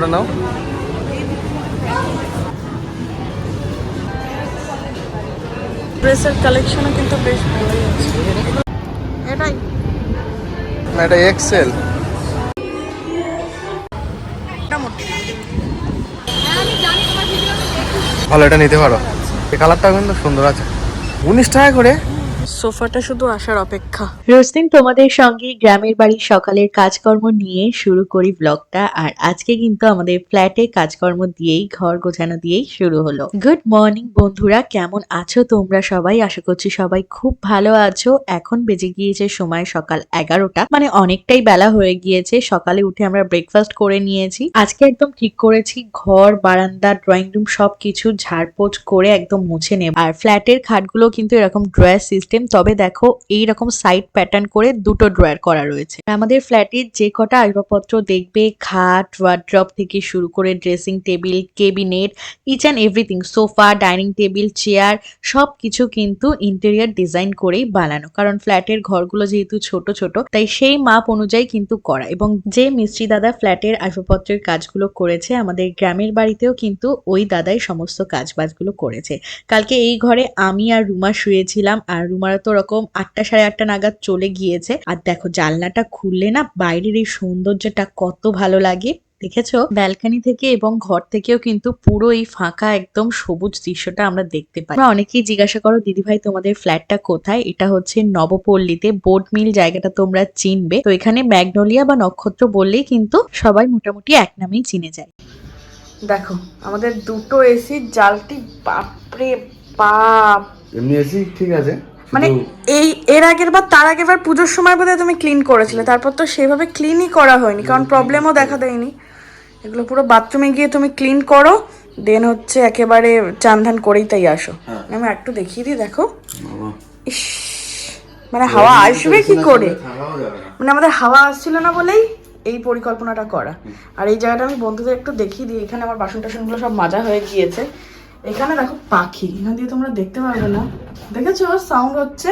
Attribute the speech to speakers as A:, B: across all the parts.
A: কোনটা নাও
B: ড্রেসের কালেকশনও কিন্তু বেশ ভালোই আছে। এটাই।
A: এটা এক্সেল ভালো এটা নিতে পারো। এই কালারটা কিন্তু সুন্দর আছে। উনিশ টাকা করে
B: সোফাটা শুধু আসার অপেক্ষা।
C: রোজ দিন তোমাদের সঙ্গে গ্রামের বাড়ির সকালের কাজকর্ম নিয়ে শুরু করি ব্লগটা আর আজকে কিন্তু আমাদের ফ্ল্যাটে কাজকর্ম দিয়েই, ঘর গোছানো দিয়েই শুরু হলো। গুড মর্নিং বন্ধুরা, কেমন আছো তোমরা সবাই? আশা করছি সবাই খুব ভালো আছো। এখন বেজে গিয়েছে সময় সকাল এগারোটা মানে অনেকটাই বেলা হয়ে গিয়েছে। সকালে উঠে আমরা ব্রেকফাস্ট করে নিয়েছি। আজকে একদম ঠিক করেছি, ঘর, বারান্দা ড্রয়িং রুম সবকিছু ঝাড়পোছ করে একদম মুছে নেব। আর ফ্ল্যাটের খাটগুলো কিন্তু এরকম ড্রয়ার সিস্টেম তবে দেখো এই রকম সাইড প্যাটার্ন করে দুটো ড্রয়ার করা রয়েছে। আমাদের ফ্ল্যাটের যে কটা আসবাবপত্র দেখবে, খাট ওয়ার্ড্রপ থেকে শুরু করে dressing table cabinet each and everything sofa dining table chair সব কিছু কিন্তু ইন্টেরিয়ার ডিজাইন করেই বানানো। কারণ ফ্ল্যাটের ঘরগুলো যেহেতু ছোট ছোট, তাই সেই মাপ অনুযায়ী কিন্তু করা। এবং যে মিস্ত্রি দাদা ফ্ল্যাটের আসবাবপত্রের কাজগুলো করেছে, আমাদের গ্রামের বাড়িতেও কিন্তু ওই দাদাই সমস্ত কাজ বাজগুলো করেছে। কালকে এই ঘরে আমি আর রুমা শুয়েছিলাম, আর রুমারা তো ওরকম আটটা সাড়ে আটটা নাগাদ চলে গিয়েছে। আর দেখো জানলাটা খুললে না বাইরের এই সৌন্দর্যটা কত ভালো লাগে। দেখেছ? ব্যালকনি থেকে এবং ঘর থেকেও কিন্তু পুরো এই ফাঁকা একদম সবুজ দৃশ্যটা আমরা দেখতে পাই। অনেকেই জিজ্ঞাসা করো দিদিভাই তোমাদের ফ্ল্যাটটা কোথায়? এটা হচ্ছে নবপল্লীতে বোট মিল জায়গাটা তোমরা চিনবে। তো এখানে ম্যাগনোলিয়া বা নক্ষত্র বললেই কিন্তু সবাই মোটামুটি এক নামেই চিনে যায়।
B: দেখো আমাদের দুটো এসি জালটি বাপরে বাপ!
A: এমনি এসি ঠিক আছে।
B: মানে এই এর আগের বার তার আগের বার পুজোর সময় বোধহয় তুমি ক্লিন করেছিলে। তারপর তো সেভাবে ক্লিনই করা হয়নি কারণ প্রবলেমও দেখা দেয়নি। এগুলো পুরো বাথরুমে গিয়ে তুমি ক্লিন করো দেন হচ্ছে একেবারে চান করেই তাই আসো। আমি একটু দেখিয়ে দিই দেখো। ইস মানে হাওয়া আসবে কি করে? মানে আমাদের হাওয়া আসছিল না বলেই এই পরিকল্পনাটা করা। আর এই জায়গাটা আমি বন্ধুদের একটু দেখিয়ে দিই এখানে আমার বাসন টাসনগুলো সব মাজা হয়ে গিয়েছে। এখানে দেখো পাখি এখান দিয়ে তোমরা দেখতে পারবে না। দেখেছ? সাউন্ড হচ্ছে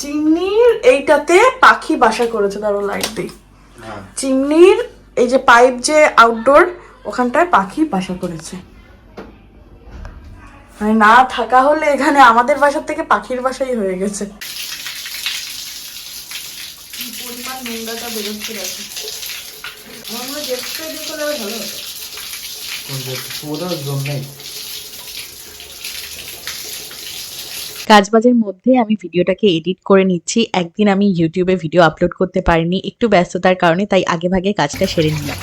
B: চিমনির এইটাতে পাখি বাসা করেছে ধরো লাইট দিই চিমনির এই যে পাইপ যে আউটডোর ওখানটায় পাখি বাসা করেছে। মানে না থাকা হলে এখানে আমাদের বাসার থেকে পাখির বাসাই হয়ে গেছে। পরিমাণ নোংরাটা বেরোচ্ছে আমার মনে হয় জেট স্প্রে দিয়ে করলে ভালো হতো।
A: ওটার জন্যই।
C: কাজবাজের মধ্যে আমি ভিডিওটাকে এডিট করে নিচ্ছি। একদিন আমি ইউটিউবে ভিডিও আপলোড করতে পারিনি, একটু ব্যস্ততার কারণে, তাই আগে ভাগে কাজটা সেরে নিলাম।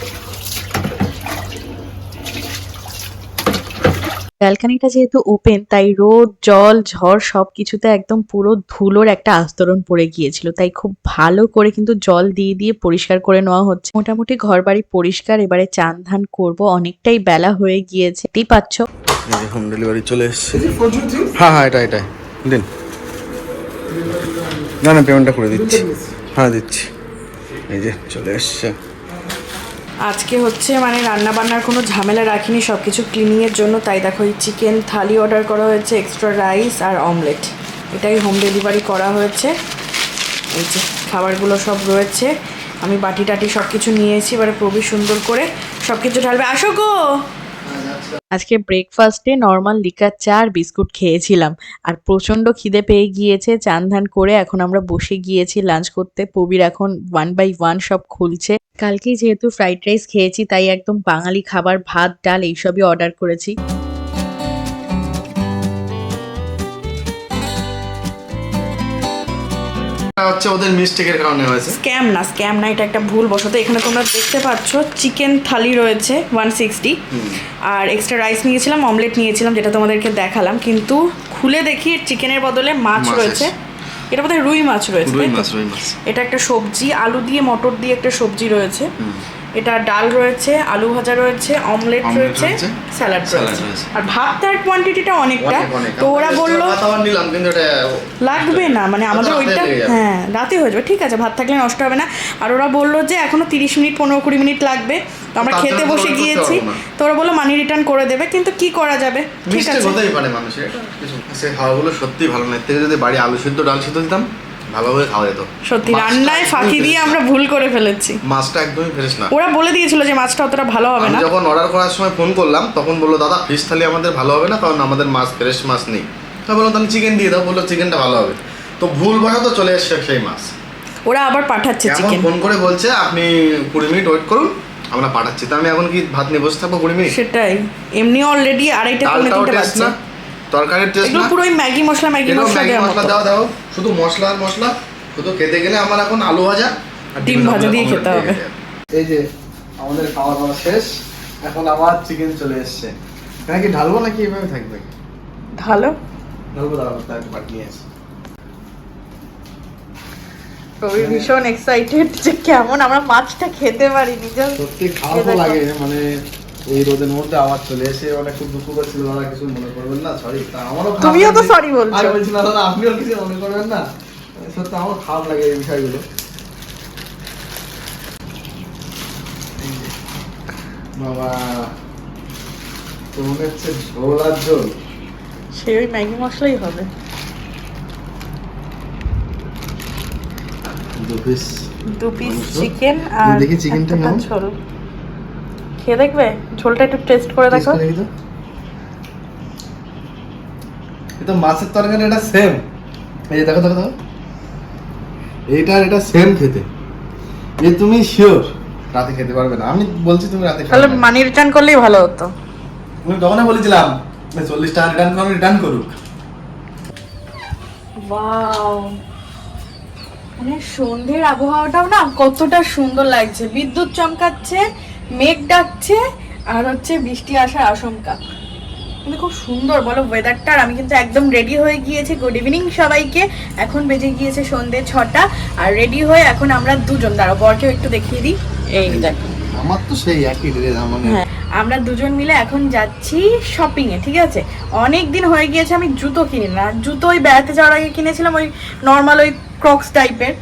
C: ব্যালকানিটা যেহেতু ওপেন তাই রোদ, জল, ঝড় সব কিছুতে একদম পুরো ধুলোর একটা আস্তরণ পড়ে গিয়েছিল। তাই খুব ভালো করে কিন্তু জল দিয়ে দিয়ে পরিষ্কার করে নেওয়া হচ্ছে। মোটামুটি ঘর বাড়ি পরিষ্কার, এবারে চান ধান করব। অনেকটাই বেলা হয়ে গিয়েছে। পাচ্ছ।
A: হোম ডেলিভারি চলে এসছে। হ্যাঁ হ্যাঁ এটা এটাই। দিন। না না পেমেন্টটা করে দিচ্ছি। হ্যাঁ দিচ্ছি। এই যে, চলে এসছে।
B: আজকে হচ্ছে মানে রান্না বান্নার কোনো ঝামেলা রাখিনি সব কিছু ক্লিনিংয়ের জন্য। তাই দেখো, এই চিকেন থালি অর্ডার করা হয়েছে এক্সট্রা রাইস আর অমলেট এটাই হোম ডেলিভারি করা হয়েছে। এই যে, খাবারগুলো সব রয়েছে। আমি বাটি টাটি সব কিছু নিয়েছি এবারে প্রবি সুন্দর করে সব কিছু ঢালবে। আসো গো!
C: আজকে ব্রেকফাস্টে নর্মাল লিকার চা আর বিস্কুট খেয়েছিলাম। আর প্রচণ্ড খিদে পেয়ে গিয়েছে, চান ধান করে এখন আমরা বসে গিয়েছি লাঞ্চ করতে। পবির এখন ওয়ান বাই ওয়ান সব খুলছে। কালকেই যেহেতু ফ্রাইড রাইস খেয়েছি, তাই একদম বাঙালি খাবার, ভাত, ডাল এইসবই অর্ডার করেছি।
A: হচ্ছে ওদের মিস্টেকের কারণে হয়েছে।
B: স্ক্যাম না স্ক্যাম না এটা একটা ভুল বশত। এখানে তোমরা দেখতে পাচ্ছ চিকেন থালি রয়েছে ওয়ান সিক্সটি আর এক্সট্রা রাইস নিয়েছিলাম অমলেট নিয়েছিলাম যেটা তোমাদেরকে দেখালাম। কিন্তু খুলে দেখি চিকেনের বদলে মাছ রয়েছে। এটা বোধহয় রুই মাছ রয়েছে
A: রুই মাছ রুই মাছ।
B: এটা একটা সবজি আলু দিয়ে মটর দিয়ে একটা সবজি রয়েছে। এটা ডাল রয়েছে আলু ভাজা রয়েছে অমলেট রয়েছে স্যালাড রয়েছে। আর ভাতটার কোয়ান্টিটিটা অনেকটা।
A: অনেক অনেক।
B: তো ওরা বলল লাগবে না মানে আমাদের ওইটা হ্যাঁ রাতে হয়ে যাবে ঠিক আছে ভাত থাকলে নষ্ট হবে না। আর ওরা বলল যে এখনও তিরিশ মিনিট পনেরো কুড়ি মিনিট লাগবে। তো আমরা খেতে বসে গিয়েছি। তো ওরা বলল মানি রিটার্ন করে দেবে কিন্তু কি করা যাবে? ঠিক আছে।
A: হতেই পারে মানুষের সে খাওয়াগুলো সত্যি ভালো না। এর থেকে যদি বাড়ি আলু সিদ্ধ ডাল সিদ্ধ দিতাম ভালোভাবে খাওয়া যেত।
B: সত্যি রান্নায় ফাঁকি দিয়ে আমরা ভুল করে ফেলেছি।
A: মাছটা একদমই ফ্রেশ না।
B: ওরা বলে দিয়েছিল যে মাছটা অতটা ভালো হবে না।
A: যখন অর্ডার করার সময় ফোন করলাম তখন বলল দাদা ফিশ থালি আমাদের ভালো হবে না কারণ আমাদের মাছ ফ্রেশ মাছ নেই। তা বললাম তাহলে চিকেন দিয়ে দাও। বলল চিকেনটা ভালো হবে। তো ভুল বসাত চলে এসছে সেই মাছ।
B: ওরা আবার পাঠাচ্ছে চিকেন
A: ফোন করে বলছে আপনি কুড়ি মিনিট ওয়েট করুন আমরা পাঠাচ্ছি। তা আমি এখন কি ভাত নিয়ে বসে থাকব কুড়ি মিনিট?
B: সেটাই। এমনি অলরেডি আড়াইটা পৌনে তিনটে বাজছে।
A: তরকারির টেস্ট না।
B: পুরোই Maggi masala Maggi masala
A: Maggi masala দাও দাও। শুধু মশলা আর মশলা। শুধু খেতে গেলে আমার এখন আলু ভাজা আর
B: ডিম ভাজা দিয়ে খেতে হবে।
A: এই যে আমাদের খাওয়া দাওয়া শেষ। এখন আবার চিকেন চলে এসছে। এখানে কি ঢালবো নাকি এভাবে থাকবে?
B: ঢালো।
A: ঢালবো দাঁড়াবো তার বাকি আছে
B: কবি ভীষণ এক্সাইটেড যে কেমন আমরা মাছটা খেতে পারি নিজের
A: সত্যি খারাপও লাগে মানে এই রোদের মধ্যে আবার চলে এসে অনেক খুব দুঃখ করছিল দাদা কিছু মনে করবেন না? সরি তা আমারও
B: তুমিও তো sorry বলছো।
A: আমি বলছি না দাদা আপনিও কিছু মনে করবেন না। সত্যি আমার খারাপ লাগে এই বিষয়গুলো। বাবা তো মনে হচ্ছে ঝোল আর ঝোল।
B: সে ওই ম্যাগি মশলাই হবে।
A: দু পিস
B: দু পিস চিকেন আর
A: দেখি চিকেনটা নাও।
B: খেয়ে দেখবে? ঝোলটা একটু টেস্ট করে দেখো।
A: এ তো মাছের তরকারি এটা সেম এই দেখো দেখো দেখো। আর এটা সেম খেতে। এই তুমি শিওর রাতে খেতে পারবে না। আমি বলছি তুমি রাতে
B: তাহলে মানি রিটার্ন করলেই ভালো হতো।
A: তুমি তখনই বলেছিলাম চল্লিশ টাকা রিটার্ন করো রিটার্ন করুক।
B: ওয়াও মানে সন্ধ্যের আবহাওয়াটাও না কতটা সুন্দর লাগছে। বিদ্যুৎ চমকাচ্ছে মেঘ ডাকছে আর হচ্ছে বৃষ্টি আসার আশঙ্কা। কিন্তু খুব সুন্দর বলো ওয়েদারটা আমি কিন্তু একদম রেডি হয়ে গিয়েছি। গুড ইভিনিং সবাইকে। এখন বেজে গিয়েছে সন্ধ্যে ছটা। আর রেডি হয়ে এখন আমরা দুজন দাঁড়াও বরকেও একটু দেখিয়ে দিই। এই দেখো।
A: আমার তো সেই একই ড্রেস মানে
B: হ্যাঁ। আমরা দুজন মিলে এখন যাচ্ছি শপিং এ ঠিক আছে? অনেক দিন হয়ে গিয়েছে আমি জুতো কিনি না জুতো ওই বেড়াতে যাওয়ার আগে কিনেছিলাম ওই নর্মাল ওই ক্রক্স টাইপের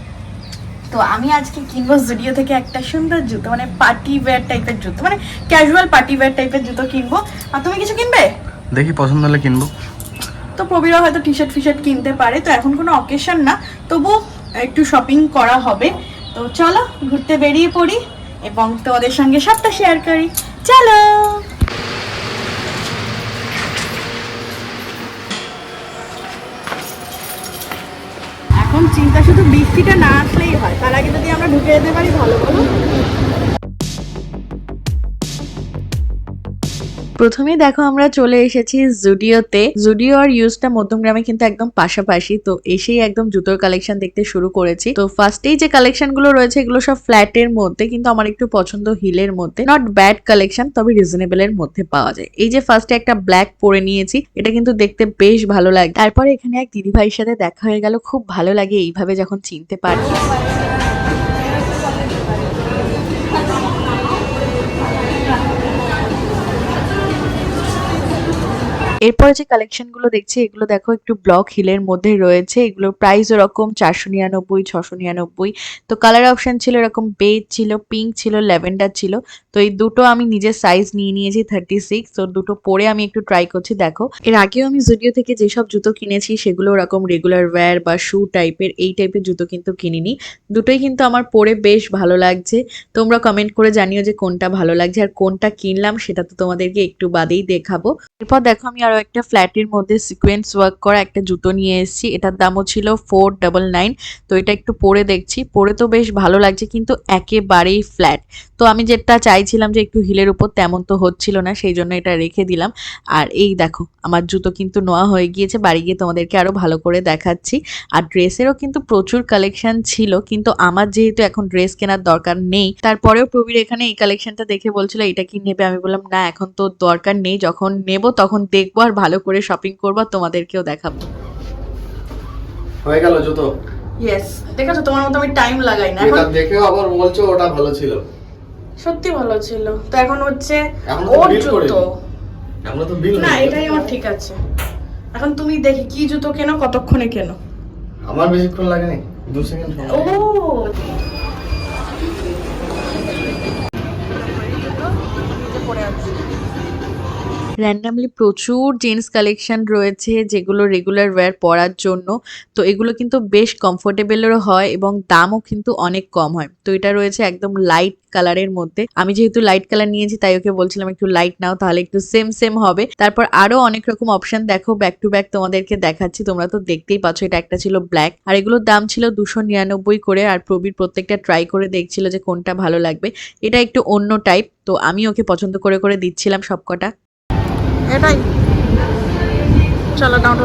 B: তো আমি আজকে কিনবো জুডিও থেকে একটা সুন্দর জুতো মানে পার্টি ওয়্যার টাইপের জুতো মানে ক্যাজুয়াল পার্টি ওয়্যার টাইপের জুতো কিনবো। আর তুমি কিছু কিনবে?
A: দেখি পছন্দ হলে কিনবো।
B: তো প্রবীরা হয়তো টি শার্ট ফি শার্ট কিনতে পারে তো এখন কোনো অকেশন না। তবু একটু শপিং করা হবে। তো চলো ঘুরতে বেরিয়ে পড়ি এবং তোমাদের সঙ্গে সবটা শেয়ার করি। চলো এখন চিন্তা, শুধু বৃষ্টিটা না আসলেই হয়। তার আগে যদি আমরা ঢুকে যেতে পারি, ভালো, বলো?
C: প্রথমেই দেখো আমরা চলে এসেছি জুডিওতে। জুডিও আর ইউজটা মধ্যমগ্রামে কিন্তু একদম পাশাপাশি, তো এসেই একদম জুতোর কালেকশন দেখতে শুরু করেছি। তো ফার্স্টেই যে কালেকশনগুলো রয়েছে, এগুলো সব ফ্ল্যাটের মধ্যে, কিন্তু আমার একটু পছন্দ হিলের মধ্যে। নট ব্যাড কালেকশন তবে রিজনেবল এর মধ্যে পাওয়া যায়। এই যে ফার্স্টে একটা ব্ল্যাক পরে নিয়েছি, এটা কিন্তু দেখতে বেশ ভালো লাগে। তারপরে এখানে এক দিদিভাইয়ের সাথে দেখা হয়ে গেল, খুব ভালো লাগে এইভাবে যখন চিনতে পারি এরপরে যে কালেকশনগুলো দেখছি, এগুলো দেখো একটু ব্লক হিলের মধ্যে রয়েছে। এগুলোর প্রাইস ওরকম চারশো নিরানব্বই, ছশো নিরানব্বই। তো কালার অপশন ছিল এরকম বেজ ছিল পিঙ্ক ছিল ল্যাভেন্ডার ছিল। তো এই দুটো আমি নিজের সাইজ নিয়ে নিয়েছি থার্টি সিক্স তো দুটো পরে আমি একটু ট্রাই করছি, দেখো। এর আগেও আমি জুডিও থেকে যেসব জুতো কিনেছি, সেগুলো ওরকম রেগুলার ওয়্যার বা শু টাইপের এই টাইপের জুতো কিন্তু কিনিনি। দুটোই কিন্তু আমার পরে বেশ ভালো লাগছে। তোমরা কমেন্ট করে জানিও যে কোনটা ভালো লাগছে আর কোনটা কিনলাম, সেটা তো তোমাদেরকে একটু বাদেই দেখাবো। এরপর দেখো আমি আরও একটা ফ্ল্যাটের মধ্যে সিকোয়েন্স ওয়ার্ক করা একটা জুতো নিয়ে এসেছি। এটার দামও ছিল ফোর ডাবল নাইন তো এটা একটু পরে দেখছি। পরে তো বেশ ভালো লাগছে, কিন্তু একেবারেই ফ্ল্যাট তো আমি যেটা চাইছিলাম যে একটু হিলের উপর তেমন তো হচ্ছিল না, সেই জন্য এটা রেখে দিলাম। আর এই দেখো, আমার জুতো কিন্তু নোয়া হয়ে গিয়েছে। বাড়ি গিয়ে তোমাদেরকে আরও ভালো করে দেখাচ্ছি। আর ড্রেসেরও কিন্তু প্রচুর কালেকশন ছিল, কিন্তু আমার যেহেতু এখন ড্রেস কেনার দরকার নেই, তারপরেও প্রবীর এখানে এই কালেকশনটা দেখে বলছিল, এটা কি নেবে? আমি বললাম, না, এখন তো দরকার নেই। যখন নেব তখন দেখব। আর ভালো করে শপিং করব আর তোমাদেরকেও দেখাবো।
A: হয়ে গেল জুতো?
B: ইয়েস দেখেছ তোমার মতো আমি টাইম লাগাই না।
A: এটা
B: এখন
A: দেখেও আবার বলছো ওটা ভালো ছিল।
B: সত্যি ভালো ছিল। তো এখন হচ্ছে ওর জুতো।
A: আমরা তো বিল
B: না এটাই আমার ঠিক আছে। এখন তুমি দেখি কি জুতো কেনো কতক্ষণে কেনো?
A: আমার বেশিক্ষণ লাগেনি দু সেকেন্ড
B: ও
C: র্যান্ডামলি প্রচুর জিন্স কালেকশন রয়েছে যেগুলো রেগুলার ওয়্যার পরার জন্য। তো এগুলো কিন্তু বেশ কমফোর্টেবলেরও হয় এবং দামও কিন্তু অনেক কম হয়। তো এটা রয়েছে একদম লাইট কালারের মধ্যে। আমি যেহেতু লাইট কালার নিয়েছি তাই ওকে বলছিলাম একটু লাইট নাও তাহলে একটু সেম সেম হবে। তারপর আরও অনেক রকম অপশন দেখো ব্যাক টু ব্যাক তোমাদেরকে দেখাচ্ছি। তোমরা তো দেখতেই পাচ্ছ এটা একটা ছিল ব্ল্যাক আর এগুলোর দাম ছিল দুশো নিরানব্বই করে আর প্রবীর প্রত্যেকটা ট্রাই করে দেখছিল যে কোনটা ভালো লাগবে। এটা একটু অন্য টাইপ তো আমি ওকে পছন্দ করে করে দিচ্ছিলাম সবকটা।
B: এটাই। চলো ডাউন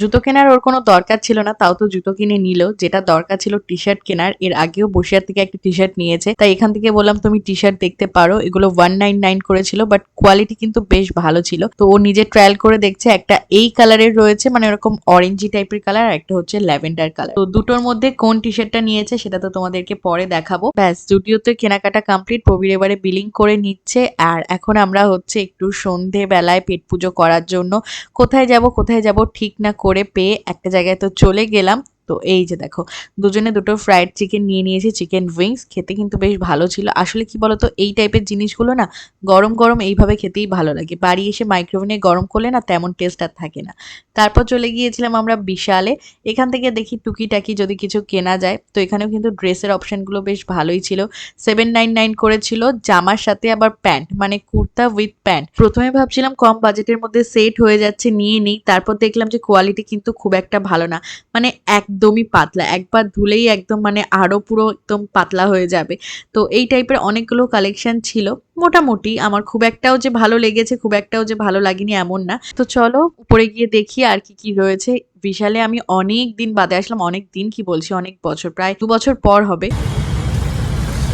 C: জুতো কেনার ওর কোনো দরকার ছিল না, তাও তো জুতো কিনে নিল। যেটা দরকার ছিল টি শার্ট কেনার, এর আগেও বসিয়ার থেকে একটা টি শার্ট নিয়েছে। তাই এখান থেকে বললাম, তুমি টি শার্ট দেখতে পারো। এগুলো ওয়ান নাইন নাইন করেছিল বাট কোয়ালিটি কিন্তু বেশ ভালো ছিল। তো ও নিজে ট্রায়াল করে দেখছে, একটা এই কালারের রয়েছে মানে ওরকম অরেঞ্জি টাইপের কালার আর একটা হচ্ছে ল্যাভেন্ডার কালার তো দুটোর মধ্যে কোন টি শার্টটা নিয়েছে, সেটা তো তোমাদেরকে পরে দেখাবো। ব্যাস জুডিওতে কেনাকাটা কমপ্লিট প্রবীর এবারে বিলিং করে নিচ্ছে, আর এখন আমরা হচ্ছে একটু সন্ধে বেলায় পেট পুজো করার জন্য, কোথায় যাব কোথায় যাব ঠিক না করে পেয়ে একটা জায়গায় তো চলে গেলাম। তো এই যে দেখো, দুজনে দুটো ফ্রাইড চিকেন নিয়ে নিয়েছি চিকেন উইংস খেতে কিন্তু বেশ ভালো ছিল। আসলে কি বলতো, এই টাইপের জিনিসগুলো না গরম গরম এইভাবে খেতেই ভালো লাগে। বাড়ি এসে মাইক্রোওভেনে গরম করলে না তেমন টেস্ট আর থাকে না। তারপর চলে গিয়েছিলাম আমরা বিশালে। এখান থেকে দেখি টুকিটাকি যদি কিছু কেনা যায়, তো এখানেও কিন্তু ড্রেসের অপশনগুলো বেশ ভালোই ছিল। সেভেন নাইন নাইন করেছিল, জামার সাথে আবার প্যান্ট মানে কুর্তা উইথ প্যান্ট প্রথমে ভাবছিলাম কম বাজেটের মধ্যে সেট হয়ে যাচ্ছে, নিয়ে নিই। তারপর দেখলাম যে কোয়ালিটি কিন্তু খুব একটা ভালো না। মানে একদমই পাতলা একবার ধুলেই একদম মানে আরও পুরো একদম পাতলা হয়ে যাবে। তো এই টাইপের অনেকগুলো কালেকশন ছিল মোটামুটি আমার খুব একটাও যে ভালো লেগেছে খুব একটাও যে ভালো লাগেনি এমন না। তো চলো উপরে গিয়ে দেখি আর কি কি রয়েছে। বিশালে আমি অনেক দিন বাদে আসলাম অনেক দিন কি বলছি অনেক বছর প্রায় দু বছর পর হবে।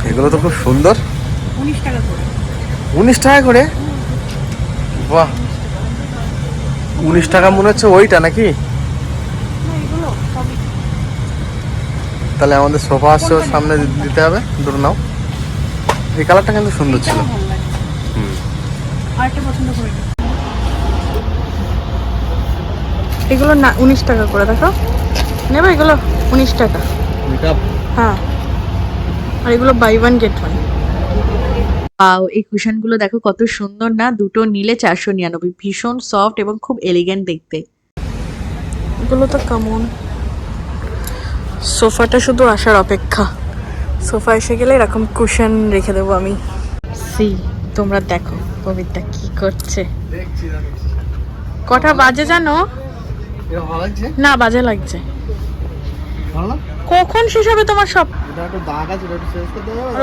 A: এগুলো তো খুব সুন্দর।
B: উনিশ টাকা করে।
A: উনিশ টাকা করে? বাহ। উনিশ টাকা মনে হচ্ছে ওইটা নাকি
B: এগুলো সবই
A: তাহলে আমাদের সোফা আসছে ওর সামনে দিতে হবে। দুটো নাও। এই কালারটা কিন্তু সুন্দর ছিল। হুম।
B: আরেকটা পছন্দ করে নিই। এগুলো না উনিশ টাকা করে দেখো। নেবে এগুলো? উনিশ টাকা। হ্যাঁ। আর এগুলো বাই ওয়ান গেট ওয়ান
C: পাও এই কুশনগুলো দেখো কত সুন্দর না? দুটো নিলে চারশো নিরানব্বই। ভীষণ সফট এবং খুব এলিগেন্ট দেখতে।
B: এগুলো তো কেমন? সোফাটা শুধু আসার অপেক্ষা। সোফা এসে গেলে এরকম কুশন রেখে দেবো আমি। সি তোমরা দেখো পবিত্রা কি করছে। কটা বাজে জানো? না বাজে লাগছে। কখন শেষ হবে তোমার সব?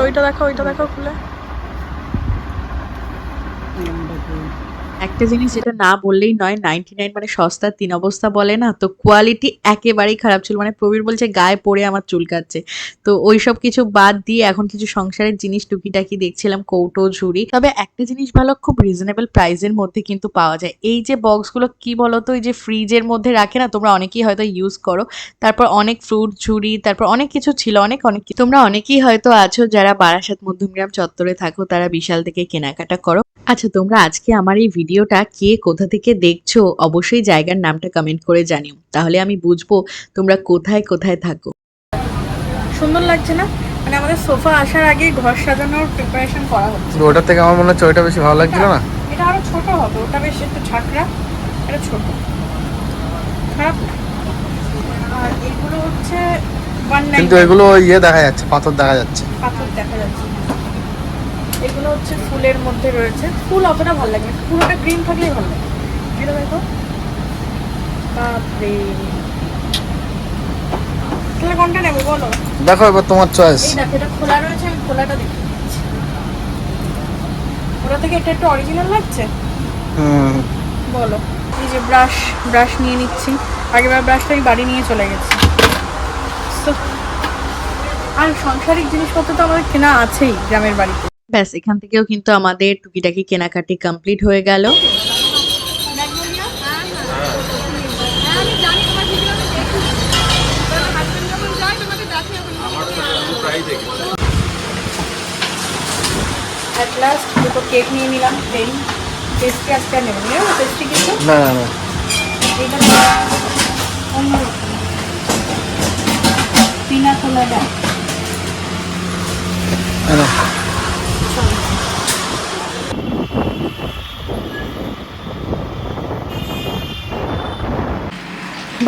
B: ওইটা দেখো ওইটা দেখো খুলে।
C: একটা জিনিস যেটা না বললেই নয় নাইনটি নাইন মানে সস্তার তিন অবস্থা বলে না? তো কোয়ালিটি একেবারেই খারাপ ছিল। মানে প্রবীর বলছে, গায়ে পড়ে আমার চুল চুলকাচ্ছে তো ওই সব কিছু বাদ দিয়ে এখন কিছু সংসারের জিনিস টুকিটাকি দেখছিলাম, কৌটো, ঝুড়ি। তবে একটা জিনিস ভালো, খুব রিজনেবল প্রাইসের মধ্যে কিন্তু পাওয়া যায়। এই যে বক্সগুলো কি বলতো, এই যে ফ্রিজের মধ্যে রাখে না, তোমরা অনেকেই হয়তো ইউজ করো। তারপর অনেক ফ্রুট ঝুড়ি, তারপর অনেক কিছু ছিল, অনেক অনেক তোমরা অনেকেই হয়তো আছো যারা বারাসাত, মধ্যমগ্রাম চত্বরে থাকো, তারা বিশাল থেকে কেনাকাটা করো। আচ্ছা তোমরা আজকে আমার এই ভিডিওটা কে কোথা থেকে দেখছ অবশ্যই জায়গার নামটা কমেন্ট করে জানিও। তাহলে আমি বুঝব তোমরা কোথায় কোথায় থাকো।
B: সুন্দর লাগছে না? মানে আমাদের সোফা আসার আগে ঘর সাজানোর প্রিপারেশন করা হচ্ছে।
A: ওটার থেকে আমার মনে হচ্ছে ওইটা বেশি ভালো লাগছিল না?
B: এটা আরও ছোট হবে ওটা বেশ একটু ঝাঁকড়া এটা ছোট। খারাপ না। আর এগুলো হচ্ছে ওয়ান
A: কিন্তু এগুলো ইয়ে দেখা যাচ্ছে পাথর দেখা যাচ্ছে।
B: পাথর দেখা যাচ্ছে। এগুলো হচ্ছে ফুলের মধ্যে রয়েছে। ফুল অতটা ভালো লাগে পুরোটা গ্রিন থাকলেই ভালো লাগে। এটা দেখো। বাপরে। তাহলে কোনটা নেব বলো?
A: দেখো এবার তোমার চয়েস
B: এই দেখো এটা খোলা রয়েছে আমি খোলাটা দেখে। ওটা থেকে এটা একটু অরিজিনাল লাগছে?
A: হুম।
B: বলো। এই যে ব্রাশ ব্রাশ নিয়ে নিচ্ছি। আগেবার ব্রাশটা আমি বাড়ি নিয়ে চলে গেছি। আর সাংসারিক জিনিসপত্র তো আমাদের কেনা আছেই গ্রামের বাড়িতে।
C: ব্যাস এখান থেকেও কিন্তু আমাদের টুকিটাকি কেনাকাটি কমপ্লিট হয়ে গেল।
B: অ্যাট লাস্ট দুটো কেক নিয়ে নিলাম প্লেন পেস্ট্রি আজকে আর নেব কিন্তু
A: না না না।
B: এটা অন্য পিনা কোলাডা
A: না, না।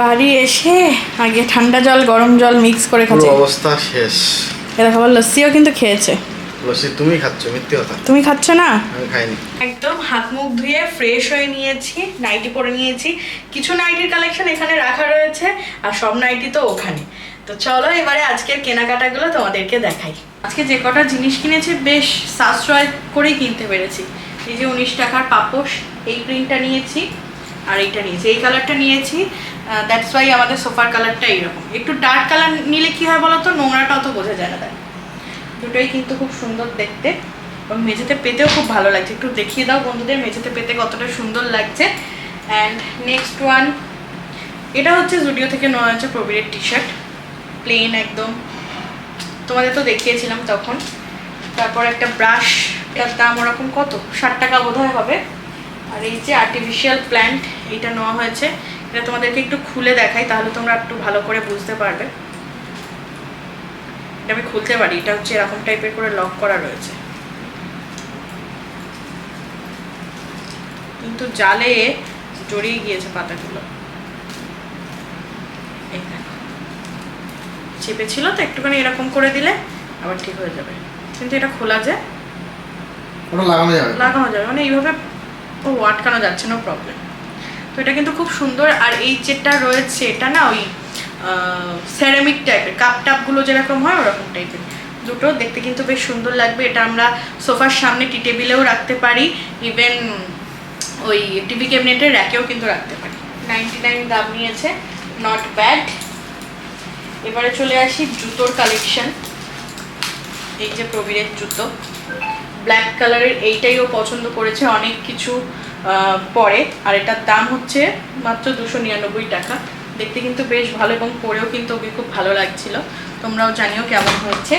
B: বাড়ি এসে আগে ঠান্ডা জল গরম জল মিক্স করে খাচ্ছে।
A: অবস্থা শেষ।
B: এরা খাবার লস্যিও কিন্তু খেয়েছে।
A: লস্যি তুমি খাচ্ছ মিথ্যে কথা।
B: তুমি খাচ্ছ না?
A: আমি খাইনি।
B: একদম হাত মুখ ধুয়ে ফ্রেশ হয়ে নিয়েছি নাইটি পরে নিয়েছি। কিছু নাইটির কালেকশন এখানে রাখা রয়েছে আর সব নাইটি তো ওখানে। তো চলো এবারে আজকের কেনাকাটাগুলো তোমাদেরকে দেখাই। আজকে যে কটা জিনিস কিনেছি বেশ সাশ্রয় করেই কিনতে পেরেছি। এই যে উনিশ টাকার পাপোশ, এই প্রিন্টটা নিয়েছি আর এইটা নিয়েছি। এই কালারটা নিয়েছি দ্যাটস ওয়াই আমাদের সোফার কালারটা এইরকম। একটু ডার্ক কালার নিলে কি হয় বলো তো নোংরাটা অত বোঝা যায় না দুটোই কিন্তু খুব সুন্দর দেখতে এবং মেঝেতে পেতেও খুব ভালো লাগছে। একটু দেখিয়ে দাও বন্ধুদের, মেঝেতে পেতে কতটা সুন্দর লাগছে। অ্যান্ড নেক্সট ওয়ান এটা হচ্ছে জুডিও থেকে নেওয়া হয়েছে প্রবীরের টি শার্ট প্লেন একদম। তোমাদের তো দেখিয়েছিলাম তখন। তারপর একটা ব্রাশ এটার দাম ওরকম কত? ষাট টাকা বোধহয় হবে। আর এই যে আর্টিফিশিয়াল প্ল্যান্ট এইটা নেওয়া হয়েছে। এটা তোমাদেরকে একটু খুলে দেখাই, তাহলে তোমরা একটু ভালো করে বুঝতে পারবে। এটা আমি খুলতে পারি, এটা হচ্ছে এরকম টাইপের করে লক করা রয়েছে। কিন্তু জালে জড়িয়ে গিয়েছে পাতাগুলো। এই দেখো। চেপে ছিল তো, একটুখানি এরকম করে দিলে আবার ঠিক হয়ে যাবে। কিন্তু এটা খোলা যায়
A: ওটা লাগানো যাবে।
B: লাগানো যাবে। মানে এইভাবে ও আটকানো যাচ্ছে নো প্রবলেম তো এটা কিন্তু খুব সুন্দর। আর এই যেটা রয়েছে, এটা না ওই সেরামিক টাইপের কাপ টাপগুলো যেরকম হয়, ওরকম টাইপের দুটো দেখতে কিন্তু বেশ সুন্দর লাগবে। এটা আমরা সোফার সামনে টি টেবিলেও রাখতে পারি। ইভেন ওই টিভি ক্যাবিনেটের র্যাকেও কিন্তু রাখতে পারি। নাইনটি নাইন দাম নিয়েছে নট ব্যাড এবারে চলে আসি জুতোর কালেকশন এই যে প্রবীরের জুতো। ব্ল্যাক কালারের এইটাই ও পছন্দ করেছে অনেক কিছু পরে। আর এটার দাম হচ্ছে মাত্র দুশো নিরানব্বই টাকা। দেখতে কিন্তু বেশ ভালো এবং পরেও কিন্তু ওকে খুব ভালো লাগছিল। তোমরাও জানিও কেমন হয়েছে।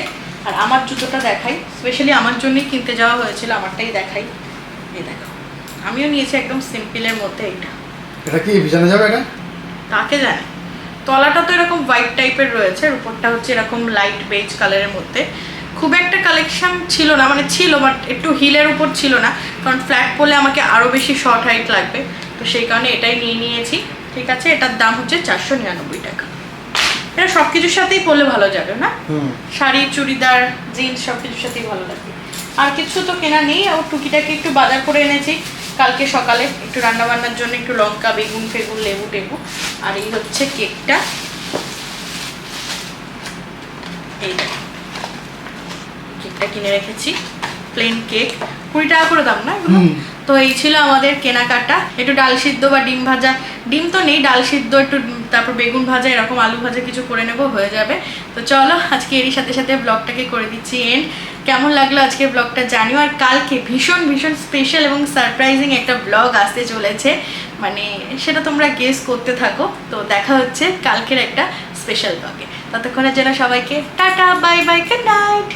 B: আর আমার জুতোটা দেখাই। স্পেশালি আমার জন্যই কিনতে যাওয়া হয়েছিল আমারটাই দেখাই। এই দেখো আমিও নিয়েছি একদম সিম্পলের মধ্যে এইটা
A: এটা কি বিছানা যাবে এটা?
B: তাকে জানে। তলাটা তো এরকম হোয়াইট টাইপের রয়েছে উপরটা হচ্ছে এরকম লাইট বেজ কালারের মধ্যে। খুব একটা কালেকশন ছিল না মানে ছিল বাট একটু হিলের উপর ছিল না কারণ ফ্ল্যাট পরলে আমাকে আরও বেশি শর্ট হাইট লাগবে। তো সেই কারণে এটাই নিয়ে নিয়েছি ঠিক আছে? এটার দাম হচ্ছে চারশো নিরানব্বই টাকা। এটা সব কিছুর সাথেই পরলে ভালো যাবে না? শাড়ি চুড়িদার জিন্স সব কিছুর সাথেই ভালো লাগবে আর কিছু তো কেনা নেই ও টুকিটাকে একটু বাজার করে এনেছি। কালকে সকালে একটু রান্না বান্নার জন্য একটু লঙ্কা বেগুন ফেগুন লেবু টেবু। আর এই হচ্ছে কেকটা। এই। কেকটা কিনে রেখেছি প্লেন কেক কুড়ি টাকা করে দাম না তো এই ছিল আমাদের কেনাকাটা। একটু ডাল সিদ্ধ বা ডিম ভাজা। ডিম তো নেই ডাল সিদ্ধ একটু তারপর বেগুন ভাজা এরকম আলু ভাজা কিছু করে নেব হয়ে যাবে। তো চলো আজকে এরই সাথে সাথে ব্লগটাকে করে দিচ্ছি এন্ড কেমন লাগল আজকের ব্লগটা জানিও। আর কালকে ভীষণ ভীষণ স্পেশাল এবং সারপ্রাইজিং একটা ব্লগ আসতে চলেছে। মানে সেটা তোমরা গেস করতে থাকো। তো দেখা হচ্ছে কালকের একটা স্পেশাল ব্লগে ততক্ষণের জন্য সবাইকে tata bye bye good night